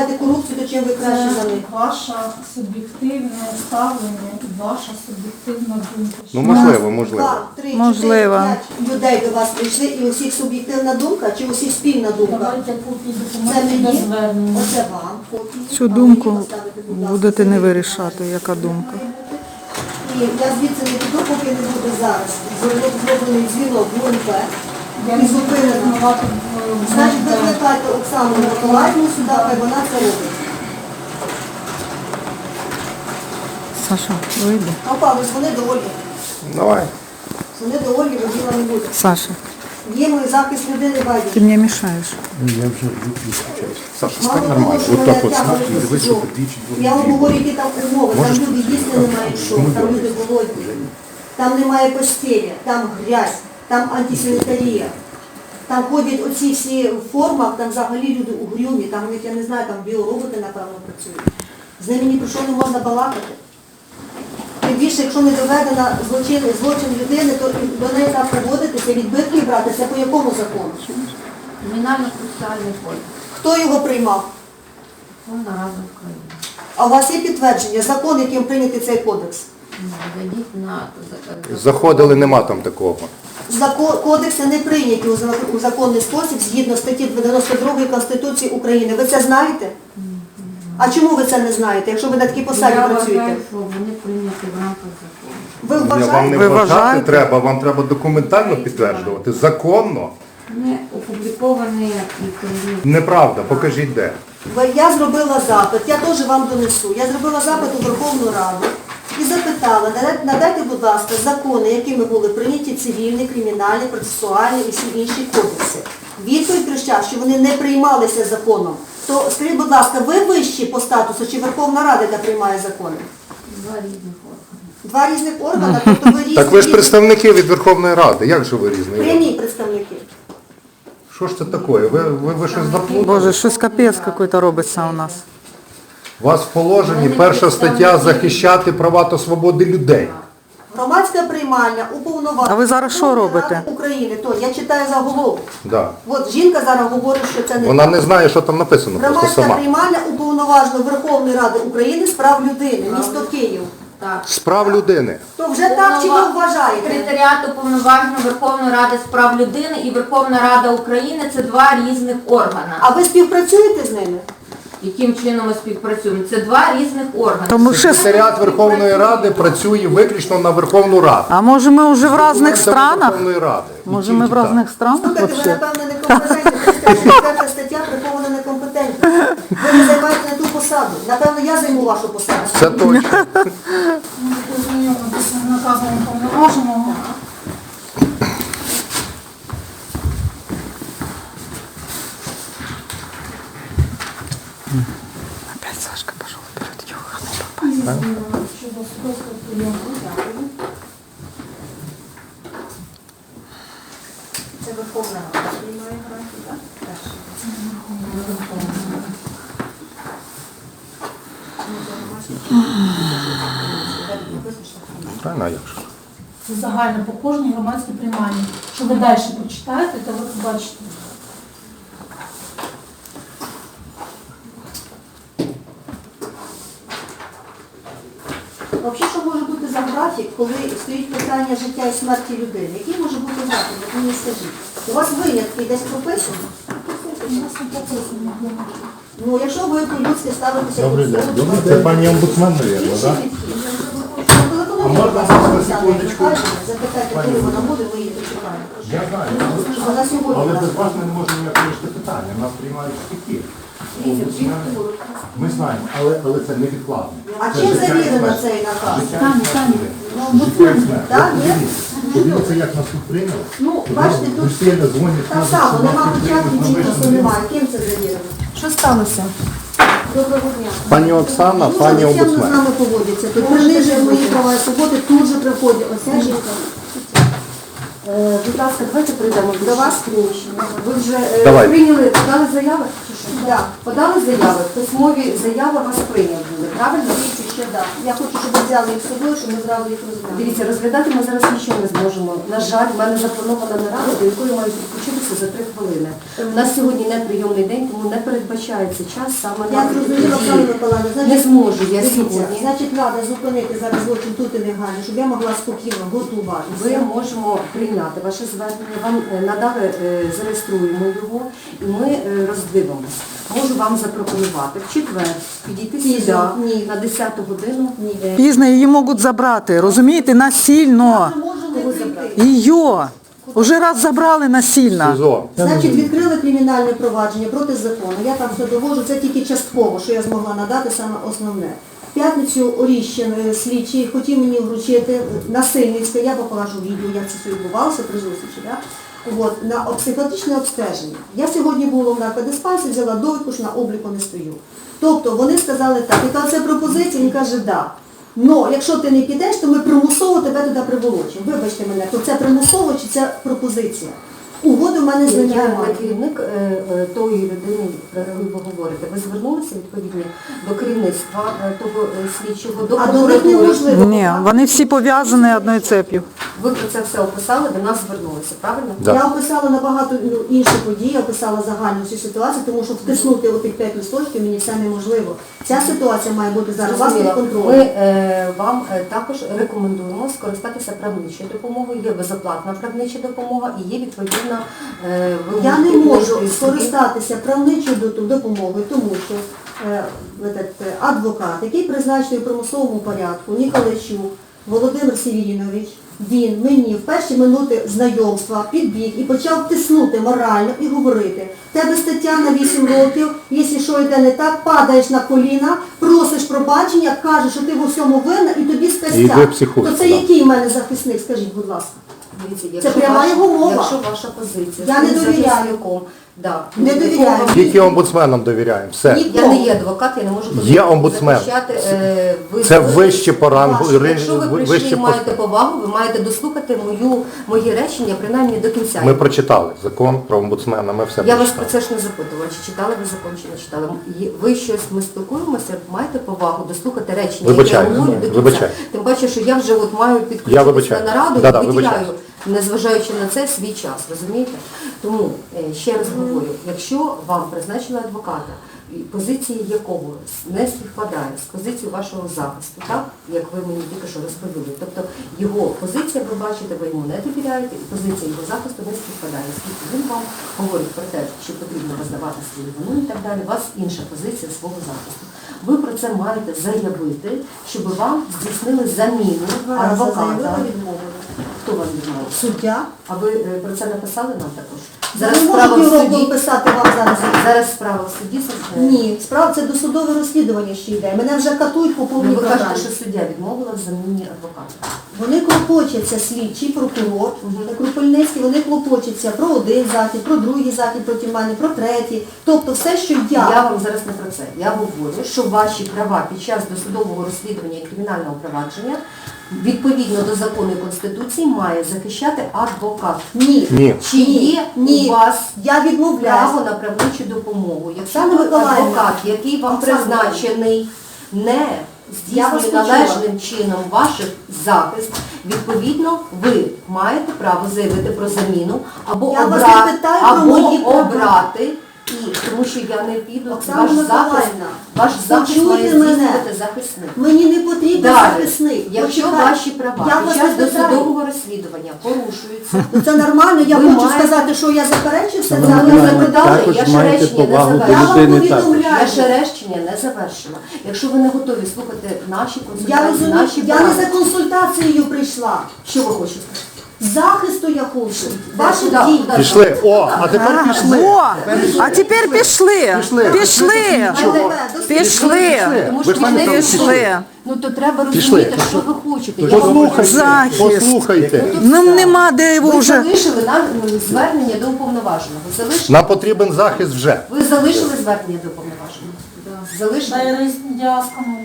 Корупцію, то чим ви краще за них? ваше суб'єктивне ставлення і ваша суб'єктивна думка. Ну, можливо, можливо. Два, три, Можливо. чотири, п'ять людей до вас прийшли, і у всіх суб'єктивна думка, чи у всіх спільна думка? Давайте копії Це документів до звернення. оце вам. копії. Цю А думку поставити, будь ласка, будете не вирішати, яка думка. І я звідси не піду, поки не буде зараз. Зроблений зроблений дзвінок в УНП. Я не буду зупинено. Значить, ГУНП. викликайте Оксану Миколаївну сюди, хай вона це робить. Саша, вийди. А Павло, дзвони до Ольги. Давай. Дзвони до Ольги, бо діла не буде. Саша, Є мій захист людини байдуже. ти мені мішаєш. Саша, стань нормально. От так от на дивись, що двічі. Я вам говорю, які там умови. Там люди їсти не мають що, там люди голодні, там немає постелі, там грязь, там антисанітарія. Там ходять оці всі в формах, там взагалі люди угрюмі, там у них, я не знаю, там біороботи, напевно, працюють. З ними ні про що не можна балакати. Тим більше, якщо не доведена злочин, злочин людини, то до неї так поводитися, відбитки брати, це по якому закону? Кримінально-процесуальний кодекс. Хто його приймав? Верховна Рада України. А у вас є підтвердження, закон, яким прийнятий цей кодекс? Ну, Зайдіть на Заходили, нема там такого. Кодекси не прийняті у, законний спосіб згідно статті 92 Конституції України. Ви це знаєте? А чому ви це не знаєте, якщо ви на такій посаді Я працюєте? вважаю, що вони прийняті в рамках закону. Ви Ні, Вам вважаєте? не Ви вважати вважаєте? треба, вам треба документально підтверджувати. Законно. Не опубліковані. Неправда, покажіть де. Ви- Я зробила запит, я теж вам донесу. Я зробила запит у Верховну Раду і запитала, надайте, будь ласка, закони, якими були прийняті цивільні, кримінальні, процесуальні і всі інші кодекси. Відповідь прийшла, що вони не приймалися законом. То скажіть, будь ласка, ви вищі по статусу чи Верховна Рада, яка приймає закони? Два різних органи. Два різних органи, тобто ви різні. Так ви ж представники від Верховної Ради. Як же ви різні? Прямі представники. Що ж це таке? Ви, ви, ви щось заплутали? Боже, щось капець який-то робиться у нас. У вас в положенні перша стаття захищати права та свободи людей. Громадська приймальня уповноважена. А ви зараз що робите? України, то я читаю заголовок. Да. От жінка зараз говорить, що це не Вона так. не знає, що там написано, просто Громадська сама. приймальня уповноважена Верховної Ради України з прав людини, місто Київ. Так. Справ людини. То вже так чи ви вважаєте? Секретаріат уповноваженого Верховної Ради з прав людини і Верховна Рада України це два різних органа. А ви співпрацюєте з ними? Яким чином ми співпрацюємо? Це два різних органи. Тому що... Секретаріат Верховної Ради працює виключно на Верховну Раду. А може ми вже в різних Це странах? Верховної Ради. І Може ми в тільки так. різних странах Слухайте, ви, вообще? напевно, некомпетентні. Четверта стаття прихована некомпетентність. Ви не займаєте не ту посаду. Напевно, я займу вашу посаду. Це точно. Познайомитися з наказом уповноваженого. Опять Сашка пошел вперед. Щодо судового прийому. Це Верховна Рада приймає гарантії, так? Правильно, а як же? Це загально по кожній громадській приймальні. Що ви далі почитаєте, то ви побачите. Взагалі, що може бути за графік, коли стоїть питання життя і смерті людини? Який може бути графік? От мені скажіть. У вас винятки десь прописано? Ну, якщо ви по-людськи ставитеся до Добрий день. Це пані омбудсмен, мабуть, так? Ну, А можна на секундочку? Запитайте, коли вона буде, ми її почекаємо. Я знаю. Вона сьогодні. Але без вас ми не можемо ніяк. Нас приймають такі. Ми знаємо, але, але це невідкладно. А Це чим завірено цей наказ? Людей. Ну. Так, є? подивіться. Як нас тут прийняли. Ну, бачите, тут дзвонять, так само, нема початку, приймуть, ні ми часу ж не немає. Ким це завірено? Що сталося? Доброго дня. Пані Оксана, пані нечемно з нами поводяться. Тут принижує мої права і свободи, тут же приходять. Оця жінка. Е, Будь ласка, давайте прийдемо до вас. приміщення. Ви вже е, Давай. прийняли, подали заяви? Так, подали заяви. Письмові заяви вас прийняли правильно? що да. Я хочу, щоб ви взяли їх з собою, щоб ми зразу їх розглянули. Дивіться, розглядати ми зараз нічого не зможемо. На жаль, в мене запланована нарада, до якої мають підключитися за три хвилини. У нас сьогодні не прийомний день, тому не передбачається час саме на Я зрозуміла, Оксана Миколаївна, значить, Не зможу я дивіться, сьогодні. Значить, треба зупинити зараз злочин тут і негайно, щоб я могла спокійно готуватися. Ми можемо прийняти ваше звернення, вам е, надали, е, зареєструємо його і ми е, роздивимося. Можу вам запропонувати в четвер підійти Пізно, сюди ні. на 10 годину. Е, Пізно її можуть забрати, розумієте, насильно. Я можу не прийти. Її. Уже раз забрали насильно. СІЗО. Значить, відкрили кримінальне провадження проти закону. Я там все довожу, це тільки частково, що я змогла надати саме основне. В п'ятницю Оріщин е, слідчий хотів мені вручити насильницьке, я покажу відео, як це все відбувалося при зустрічі. Да? От, на психіатричне обстеження. Я сьогодні була в наркодиспансі, взяла довідку, що на обліку не стою. Тобто вони сказали так, яка це пропозиція, він каже, да. Но якщо ти не підеш, то ми примусово тебе туди приволочимо. Вибачте мене, то це примусово чи це пропозиція? Угоди в мене з ним немає. керівник е, е, тої людини, про яку ви говорите. Ви звернулися відповідно до керівництва е, того слідчого, до А до них прокуратури. неможливо. Ні, вони всі пов'язані одною цеп'ю. Ви про це все описали, до нас звернулися, правильно? Да. Я описала набагато ну, інші події, описала загальну всю ситуацію, тому що втиснути отих п'ять листочків мені це неможливо. Ця ситуація має бути зараз у вас під Зрозуміло. Ми е, вам е, також рекомендуємо скористатися правничою допомогою. Є безоплатна правнича допомога і є відповідна е, Я не можу скористатися правничою до- допомогою, тому що е, е, адвокат, який призначений у примусовому порядку, Ніколайчук Володимир Сівінович, він мені в перші минути знайомства підбіг і почав тиснути морально і говорити. Тебе стаття на 8 років, якщо що йде не так, падаєш на коліна, просиш пробачення, кажеш, що ти в усьому винна і тобі психуй, То це який в мене захисник, скажіть, будь ласка. Дивіться, Це якщо пряма ваша- його мова. Якщо ваша позиція Я не з тим довіряю. захисником, да, Не довіряю. Тільки омбудсменам довіряємо. Все. Ні. Я не є адвокат, я не можу Є омбудсмен. захищати, е, ви- Це вище по рангу, Ваше. ри- Якщо ви прийшли вище і по- маєте повагу, ви маєте дослухати мою, моє речення принаймні до кінця. Ми прочитали закон про омбудсмена, ми все Я вас про прочитали. це ж не запитувала, чи читали ви закон, чи не читали. Є- Ви щось, ми спілкуємося, маєте повагу дослухати речення, Вибачаю, яке я говорю до кінця. вибачаю. Тим паче, що я вже от маю Я підключитися вибачаю. на нараду Да-да, і виділяю, вибачаю. Незважаючи на це, свій час, розумієте? Тому, е, ще раз говорю, якщо вам призначили адвоката, позиції якого не співпадає з позицією вашого захисту, так, як ви мені тільки що розповіли. Тобто його позиція, ви бачите, ви йому не довіряєте, і позиція його захисту не співпадає. Оскільки він вам говорить про те, чи потрібно визнавати свою вину і так далі, у вас інша позиція свого захисту. Ви про це маєте заявити, щоб вам здійснили заміну адвоката. Хто вам відмовив? Суддя. А ви е, про це написали нам також? Зараз не можу справа в суді. писати вам зараз. Зараз справа в суді. е, Ні, справа це досудове розслідування ще йде. Мене вже катують по Ну, повній ви кажете, програмі. що суддя відмовила в заміні адвоката. Вони клопочаться, слідчий, прокурор, Крупельницький, вони клопочаться про один захід, про другий захід проти мене, про третій. Тобто все, що я. Я вам зараз не про це. Я говорю, що ваші права під час досудового розслідування і кримінального провадження відповідно до закону і Конституції має захищати адвокат. Ні. Ні. Чи є Ні. У вас Я право на правничу допомогу? Якщо Оксана ви Миколаївна. адвокат, який вам Оксана призначений, не Я вас здійснює почула. належним чином ваш захист, відповідно, ви маєте право заявити про заміну або, Я вас обра- питаю про або мої права. обрати. Тому що я не піду, Оксана ваш захист, Миколаївна, ваш захист почуйте має мене. здійснювати захисник. Мені не потрібен Далі, захисник. якщо Почекайте. ваші права я під вас час питаю. досудового розслідування порушуються, Ну, Це нормально, я Ви хочу маєте- сказати, що я заперечив все Ви це. мене але запитали, також я ще маєте речення не повагу до Я завершила. вам також. повідомляю. Я речення не завершила. Якщо ви не готові слухати наші Я консультації, розумію, наші я не за консультацією прийшла. що ви хочете? Захисту я хочу. Ваших Да, дій. Пішли. О, а тепер пішли. О, а тепер пішли. Пішли. Чого? Пішли. Тому що не Пішли. Ну то треба Пішли. розуміти, що ви хочете. Я вам Послухайте, Захист. послухайте. Ну нема де його Ви вже. залишили нам ну, звернення до уповноваженого. Ви залишили, Нам потрібен захист вже. ви залишили звернення до уповноваженого? Залишили? Я сканую.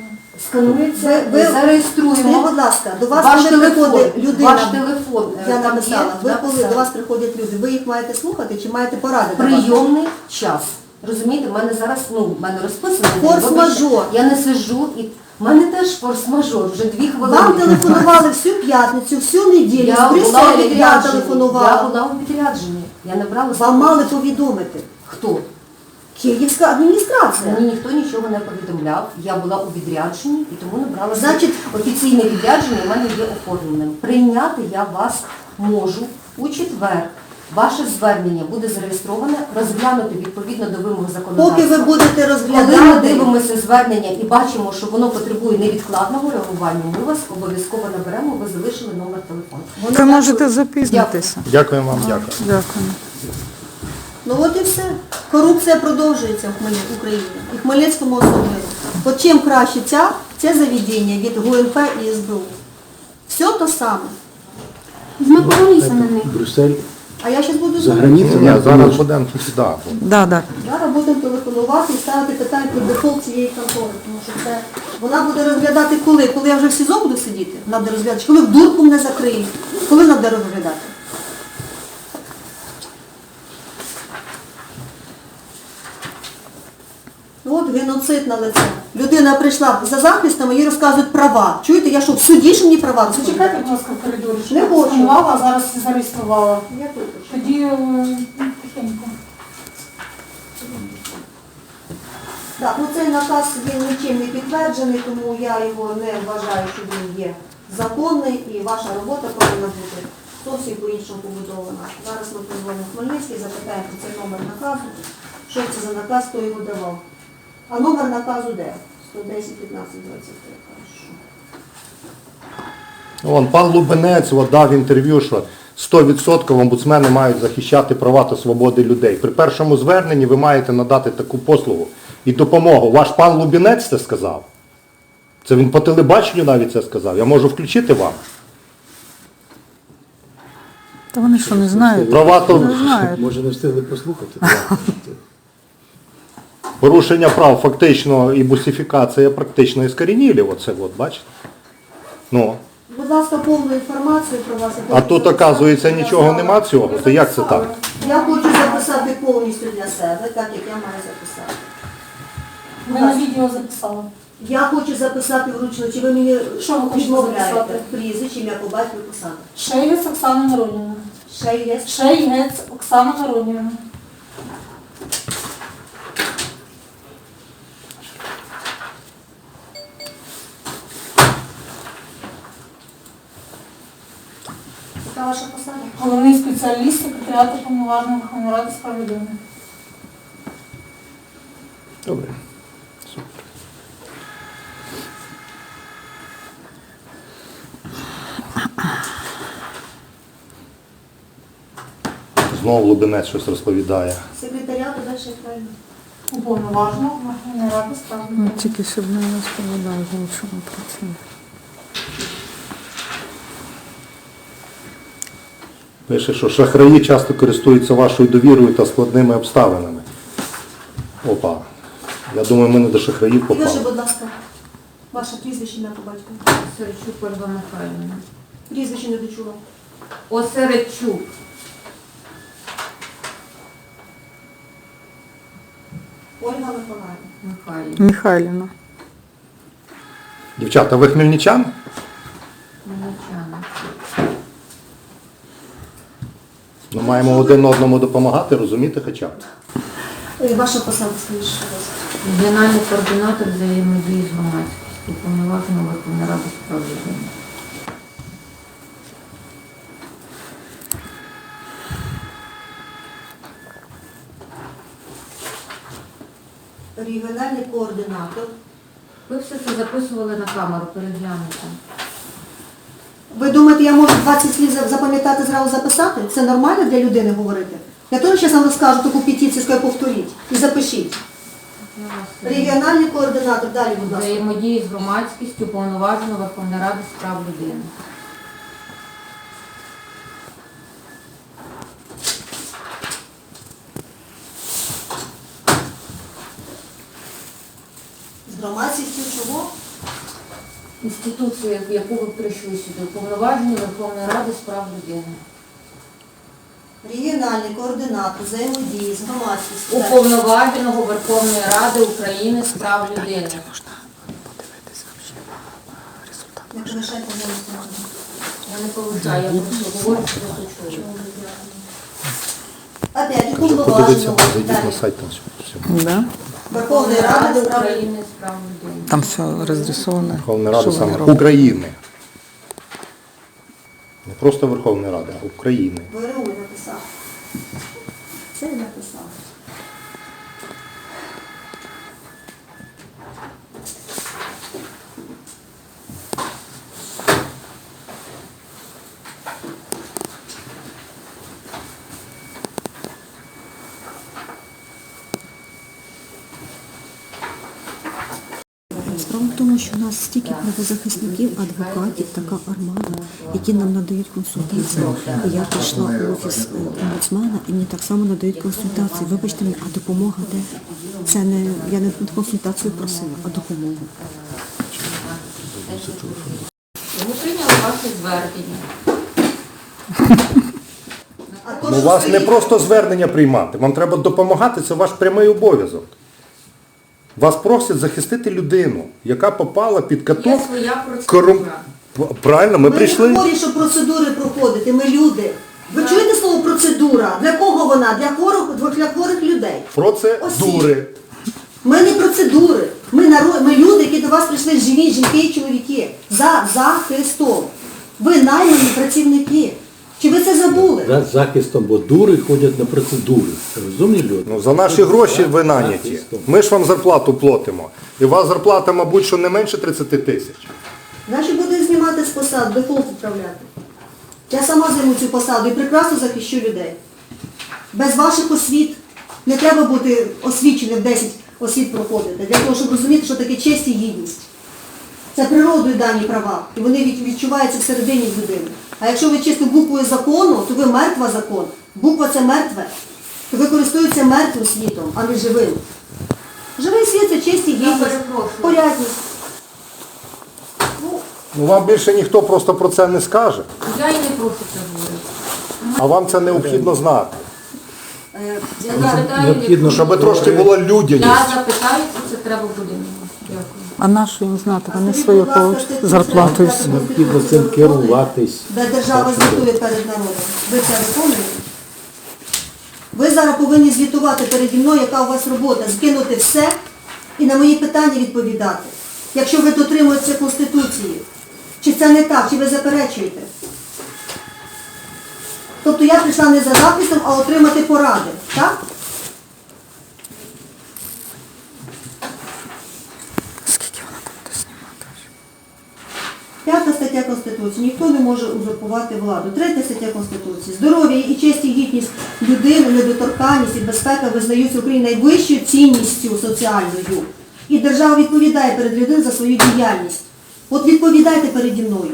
Сканується, Ви- ви- Скажіть, зареєструємо. будь ласка, до вас Ваш телефон, приходить людина, ваш телефон, е, я там написала, ви коли до вас приходять люди, ви їх маєте слухати чи маєте поради? давати? Прийомний час. Розумієте, в мене зараз, ну, в мене розписано. Форс-мажор. Я не сиджу і в мене теж форс-мажор, вже дві хвилини. Вам телефонували всю п'ятницю, всю неділю, Я з була у Брюсселя я відрядженні. Я була у відрядженні. Я не брала Вам мали повідомити. Хто? Київська адміністрація. Мені ніхто нічого не повідомляв. Я була у відрядженні і тому не брала Значить- офіційне відрядження в мене є оформленим. Прийняти я вас можу у четвер. Ваше звернення буде зареєстроване, розглянути відповідно до вимог законодавства. Поки ви будете Коли ми дивимося звернення і бачимо, що воно потребує невідкладного реагування, ми вас обов'язково наберемо, ви залишили номер телефону. Ви можете запізнитися. Дякуємо вам, дякую. Дякую. Ну от і все. Корупція продовжується в Україні. І Хмельницькому особливо. От чим краще ця, це заведення від ГУНП і СБУ. Все то саме. Ми повелися на них. Брюссель, А я зараз буду за. Ні, зараз будемо сюди. Да, да. Зараз будемо телефонувати і ставити питання про дефолт цієї контори, тому що це вона буде розглядати коли? Коли я вже в СІЗО буду сидіти, вона розглядати, коли в дурку мене закриють, коли буде розглядати? От геноцид на лице. Людина прийшла за захистом, їй розказують права. Чуєте, я що, в суді ж мені права Зачекайте, будь ласка, в коридорі. Не я хочу. телефонувала, а зараз зареєструвала. Я тут. Тоді е, тихенько. Так, ну цей наказ він нічим не підтверджений, тому я його не вважаю, що він є законний і ваша робота повинна бути зовсім по-іншому побудована. Зараз ми позвонимо в Хмельницький, запитаємо про цей номер наказу, що це за наказ, хто його давав. А номер наказу де? 110 15 23. Вон, пан Лубенець от, дав інтерв'ю, що 100% омбудсмени мають захищати права та свободи людей. При першому зверненні ви маєте надати таку послугу і допомогу. Ваш пан Лубінець це сказав. Це він по телебаченню навіть це сказав. Я можу включити вам. Та вони що не знають? Права то Не знають. Може не встигли послухати. порушення прав фактично і бусифікація практично іскорінілі. Оце от, бачите? Ну, Будь ласка, повну інформацію про вас. а тут, оказується, нічого нема цього. То як це так? Я хочу записати повністю для себе, так як я маю записати. Ви на відео записала. Я хочу записати вручну, чи ви мені Що ви хочете відмовляєте? записати? Прізвище, ім'я по батькові посаду. Шейлець Оксана Миронівна. Ще є. Шейлець Оксана Миронівна. Яка ваша посада? Головний спеціаліст секретаріату повноважної Верховної Ради з прав людини. Добре. Знову Лубенець щось розповідає. Секретаріату далі правильно. Уповноваженого Верховної Ради з прав Ну, людини. Тільки щоб не розповідав нічого про це. Пише, що шахраї часто користуються вашою довірою та складними обставинами. Опа. Я думаю, ми не до шахраїв Скажи, попали. будь ласка, ваше прізвище, ім'я по батькові. Осерчук Ольга Михайлівна. Прізвище не дочула. Осерчук. Ольга Миколаївна. Михайлівна. Михайлівна. Дівчата, ви хмельничан? Мельничана. Ми маємо один одному допомагати, розуміти хоча б. Е, Ваша посада, скажіть, що у вас? Регіональний координатор взаємодії з громадськістю, уповноваженого Верховної Ради з прав людини. Регіональний координатор. Ви все це записували на камеру, переглянути. Ви думаєте, я можу 20 слів запам'ятати, зразу записати? Це нормально для людини говорити? Я теж зараз вам розкажу таку петицію, скажу, повторіть і запишіть. Регіональний координатор, далі, будь ласка. Взаємодії з громадськістю, уповноваженого Верховної Ради з прав людини. З громадськістю чого? Інституцію, в яку ви прийшли сюди, уповноважені Верховної Ради з прав людини. регіональний координатор взаємодії з громадськістю. Уповноваженого Верховної Ради України з прав людини. Можна подивитися взагалі результат. Не полишайте голосування. Я не поважаю, я просто говорю, що я чую. Опять, Подивіться, уповноваженого на сайт там все. Да? Верховної Ради Ради. України з прав людини. Там все розрисовано. Верховна Рада що вони саме роблять. України. Не просто Верховна Рада, а України. ВРУ написав. Це я написав. Справа в тому, що у нас стільки правозахисників, адвокатів, така армада, які нам надають консультації. Я прийшла в офіс е, омбудсмена, і мені так само надають консультації. Вибачте мені, а допомога де? Це не я не консультацію просила, а допомогу. Ми прийняли ваше звернення. Ну, що вас не просто звернення приймати, вам треба допомагати, це ваш прямий обов'язок. Вас просять захистити людину, яка попала під Є каток. своя корум- Правильно, ми Ми прийшли. не хворі, щоб процедури проходити, ми люди. Ви чуєте слово процедура? Для кого вона? Для хворих, для хворих людей. Процедури. Ми не процедури. Ми народ, ми люди, які до вас прийшли живі, жінки і чоловіки. За захистом. Ви наймані працівники. Чи ви це забули? За захистом, бо дури ходять на процедури. Розумні люди? Ну, за наші гроші ви наняті. Ми ж вам зарплату платимо. І у вас зарплата, мабуть, що не менше 30 тисяч. Наші буде знімати з посад, дефолт відправляти. Я сама займу цю посаду і прекрасно захищу людей. Без ваших освіт не треба бути освіченим 10 освіт проходити, для того, щоб розуміти, що таке честь і гідність. Це природою дані права, і вони відчуваються всередині людини. А якщо ви чисто буквою закону, то ви мертва закон. Буква це мертве. То ви користуєтеся мертвим світом, а не живим. Живий світ це честь і гідність, порядність. Ну, вам більше ніхто просто про це не скаже, Я і не прошу це говорити. а вам це необхідно знати. е, Я я- запитаю, Щоб трошки була Я людяність. запитаю, це треба буде. А на що їм знати? Вони будь получать зарплату і все. необхідно цим керуватись. Де держава звітує перед народом. Ви це виконуєте? Ви зараз повинні звітувати переді мною, яка у вас робота, скинути все і на мої питання відповідати. Якщо ви дотримуєтеся Конституції, чи це не так, чи ви заперечуєте? Тобто я прийшла не за захистом, а отримати поради, так? Скільки вона там буде знімати? П'ята стаття Конституції. Ніхто не може узурпувати владу. Третя стаття Конституції. Здоров'я і честь і гідність людини, недоторканність і безпека визнаються Україною найвищою цінністю соціальною. І держава відповідає перед людиною за свою діяльність. От відповідайте переді мною.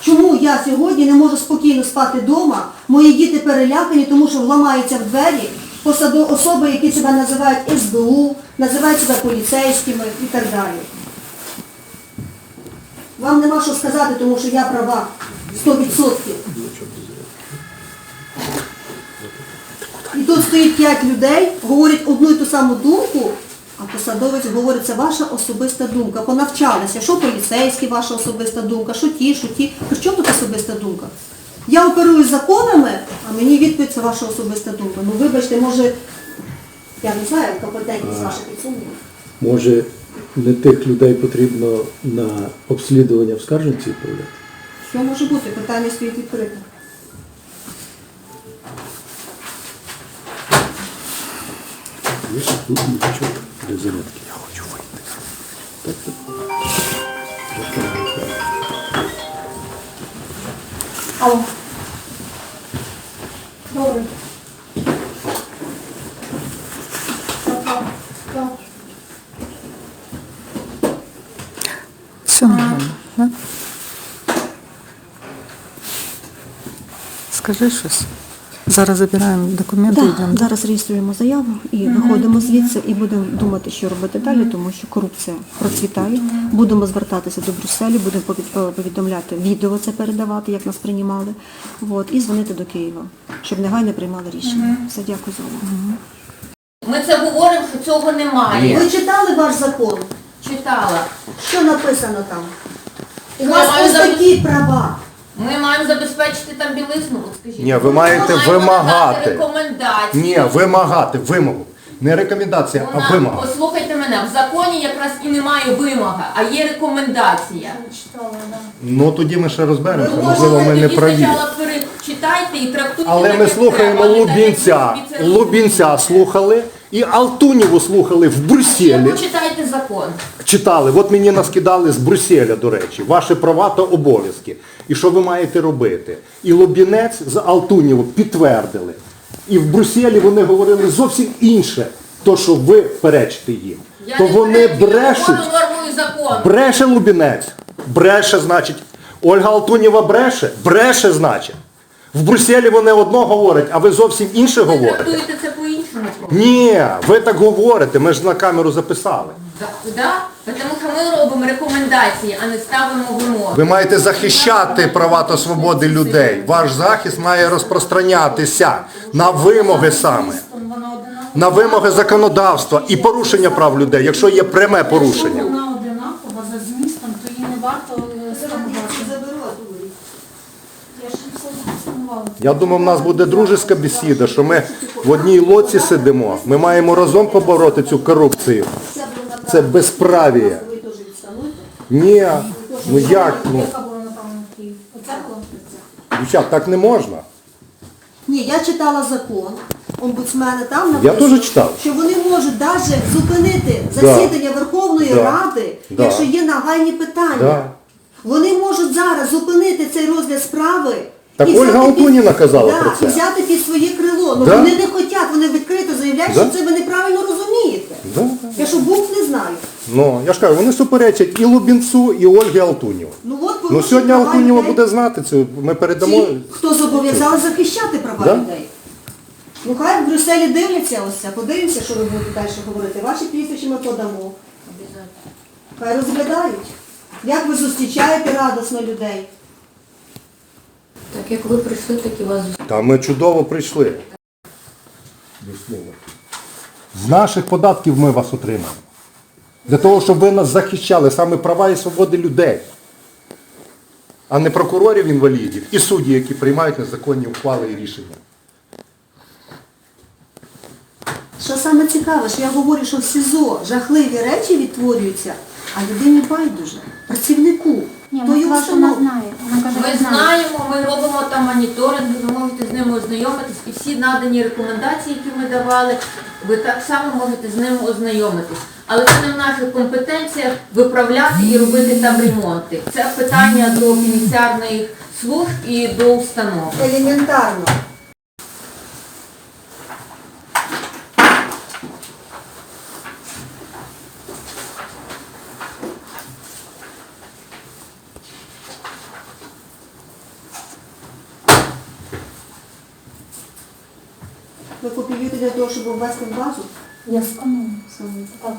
Чому я сьогодні не можу спокійно спати вдома, мої діти перелякані, тому що вламаються в двері посаду особи, які себе називають СБУ, називають себе поліцейськими і так далі. Вам нема що сказати, тому що я права 100%. І тут стоїть п'ять людей, говорять одну і ту саму думку, а посадовець говорить, це ваша особиста думка. Понавчалися, що поліцейські ваша особиста думка, що ті, що ті. При чому тут особиста думка? Я оперую законами, а мені відповідь це ваша особиста думка. Ну вибачте, може, я не знаю, компетентність ваша під сумнівом. Може, не тих людей потрібно на обслідування в скарженці відправляти? Що може бути? Питання стоїть відкрите. Є ще тут нічого для зарядки. Я хочу вийти. Так, так. Алло. Добре. Все нормально, да? Скажи щось. зараз забираємо документи. Так, йдемо. зараз реєструємо заяву і виходимо звідси і будемо думати, що робити далі, тому що корупція процвітає. Будемо звертатися до Брюсселю, будемо повідомляти, відео це передавати, як нас приймали, от, і дзвонити до Києва, щоб негайно приймали рішення. Все, дякую за увагу. Ми це говоримо, що цього немає. Ви читали ваш закон? Читала. Що написано там? У вас ось такі права. Ми маємо забезпечити там білизну, от скажіть. Ні, ви маєте Ми маємо вимагати. рекомендації. Ні, вимагати, вимогу. Не рекомендація, Вона- а вимога. Послухайте мене, в законі якраз і немає вимога, а є рекомендація. Ну тоді ми ще розберемося, можливо, ми не тоді праві. спочатку перечитайте і трактуйте. Але так, ми як слухаємо треба, а не так, як Лубінця. ви собі це Лубінця слухали і Алтунєву слухали в Ще Брюсселі. Почитайте закон. Читали, от мені наскидали з Брюсселя, до речі, ваші права та обов'язки. І що ви маєте робити? І Лобінець з Алтунєву підтвердили. І в Брюсселі вони говорили зовсім інше, то що ви перечите їм. Я То не вони перечу, брешуть. нормою закону. Бреше Лубінець. Бреше, значить. Ольга Алтунєва бреше. Бреше, значить. В Брюсселі вони одно говорять, а ви зовсім інше Ви говорите. трактуєте це по-іншому. Ні, ви так говорите, ми ж на камеру записали. Да? Тому що ми робимо рекомендації, а не ставимо вимоги. Ви маєте захищати права та свободи людей. Ваш захист має розпространятися на вимоги саме, на вимоги законодавства і порушення прав людей, якщо є пряме Якщо порушення. вона одинакова за змістом, то її не варто е. Я думав, в нас буде дружеська бесіда, що ми в одній лоці сидимо. Ми маємо разом побороти цю корупцію. Це безправіє. Ви теж відстануйте. Ні, ну як? Ну, Яка була направлена в Київ? Дівчат, так не можна. Ні, я читала закон омбудсмена, там Я написано, теж читав. що вони можуть навіть зупинити Да. засідання Верховної Да. Ради, Да. якщо є нагальні питання. Да. Вони можуть зараз зупинити цей розгляд справи. Так і Ольга взяти під- казала да, про це. І взяти під своє крило. Ну Да. вони не хочуть, вони відкрито заявляють, Да. що це ви неправильно розумієте. Да? Я що букв не знаю. Ну, я ж кажу, вони суперечать і Лубінцу, і Ольгі Алтунєву. Ну от Ну порушують сьогодні права Алтунєва людей. буде знати це. Ми передамо. Ті, хто зобов'язали захищати права Да. людей. Ну хай в Брюсселі дивляться ось це, подивимося, що ви будете далі говорити. Ваші прізвища ми подамо. Хай розглядають. Як ви зустрічаєте радісно людей? Так як ви прийшли, так і вас Та ми чудово прийшли. З наших податків ми вас отримаємо. Для того, щоб ви нас захищали саме права і свободи людей, а не прокурорів інвалідів і судді, які приймають незаконні ухвали і рішення. Що саме цікаве, що я говорю, що в СІЗО жахливі речі відтворюються, а людині байдуже, працівнику. Ні, то його вона знає. Вона каже, Ми знає. знаємо, ми робимо там моніторинг, ви можете з ними ознайомитись і всі надані рекомендації, які ми давали, ви так само можете з ними ознайомитись. Але це не в наших компетенціях виправляти і робити там ремонти. Це питання до фініціарних служб і до установ. Елементарно. Ви копіюєте для того, щоб ввести в базу? Я сканую. Так.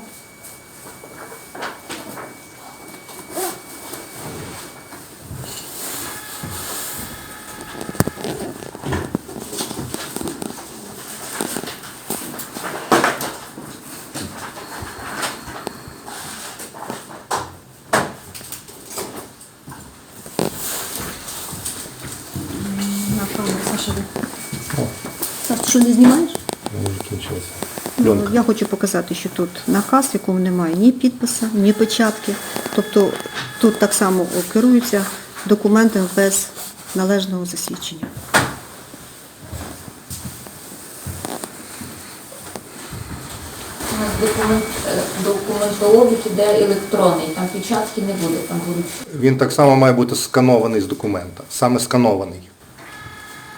На камеру, Саша, ти що не знімаєш? Ну, я хочу показати, що тут наказ, в якому немає ні підпису, ні печатки. Тобто тут так само керуються документами без належного засвідчення. У нас документ, е, документообіг іде електронний, там печатки не буде, там будуть Він так само має бути сканований з документа, саме сканований.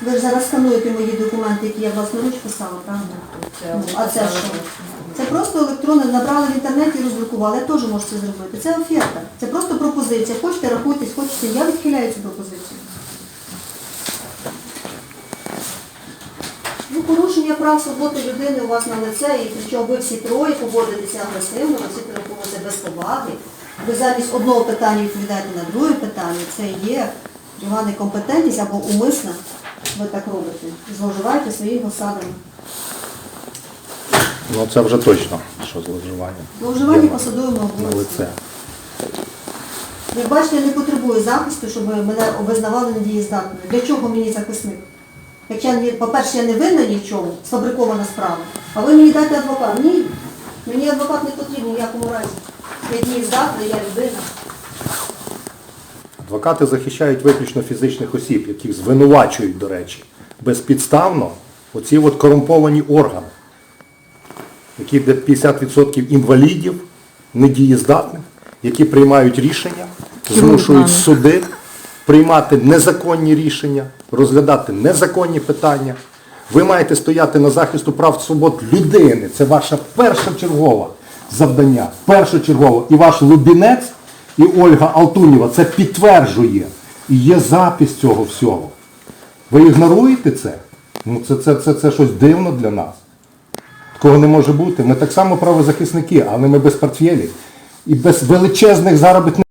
Ви ж зараз скануєте мої документи, які я власноруч писала, правда? Ну, А це що? Це просто електронно набрали в інтернеті і роздрукували. Я теж можу це зробити. Це оферта. Це просто пропозиція. Хочете рахуйтесь, хочете. Я відхиляю цю пропозицію. порушення прав свободи людини у вас на лице, і причому ви всі троє поводитеся агресивно, ви всі поводитеся без поваги. Ви замість одного питання відповідаєте на друге питання. Це є друга некомпетентність або умисно ви так робите. Зловживаєте своїми посадами. Ну це вже точно, що зловживання Зловживання посадовими обов'язками. Ви бачите, я не потребую захисту, щоб мене визнавали недієздатною. Для чого мені захисник? Як я, по-перше, я не винна ні в чому, сфабрикована справа. А ви мені дайте адвокат. Ні, мені адвокат не потрібен в якому разі. Я дієздатна, я людина. Адвокати захищають виключно фізичних осіб, яких звинувачують, до речі, безпідставно оці от корумповані органи, які де 50% інвалідів, недієздатних, які приймають рішення, змушують суди приймати незаконні рішення, розглядати незаконні питання. Ви маєте стояти на захисту прав свобод людини. Це ваше першочергове завдання. Першочергово. І ваш Лубінець і Ольга Алтунєва це підтверджує. І є запис цього всього. Ви ігноруєте це? Ну це, це, це, це щось дивно для нас. Такого не може бути. Ми так само правозахисники, але ми без портфелів і без величезних заробітних.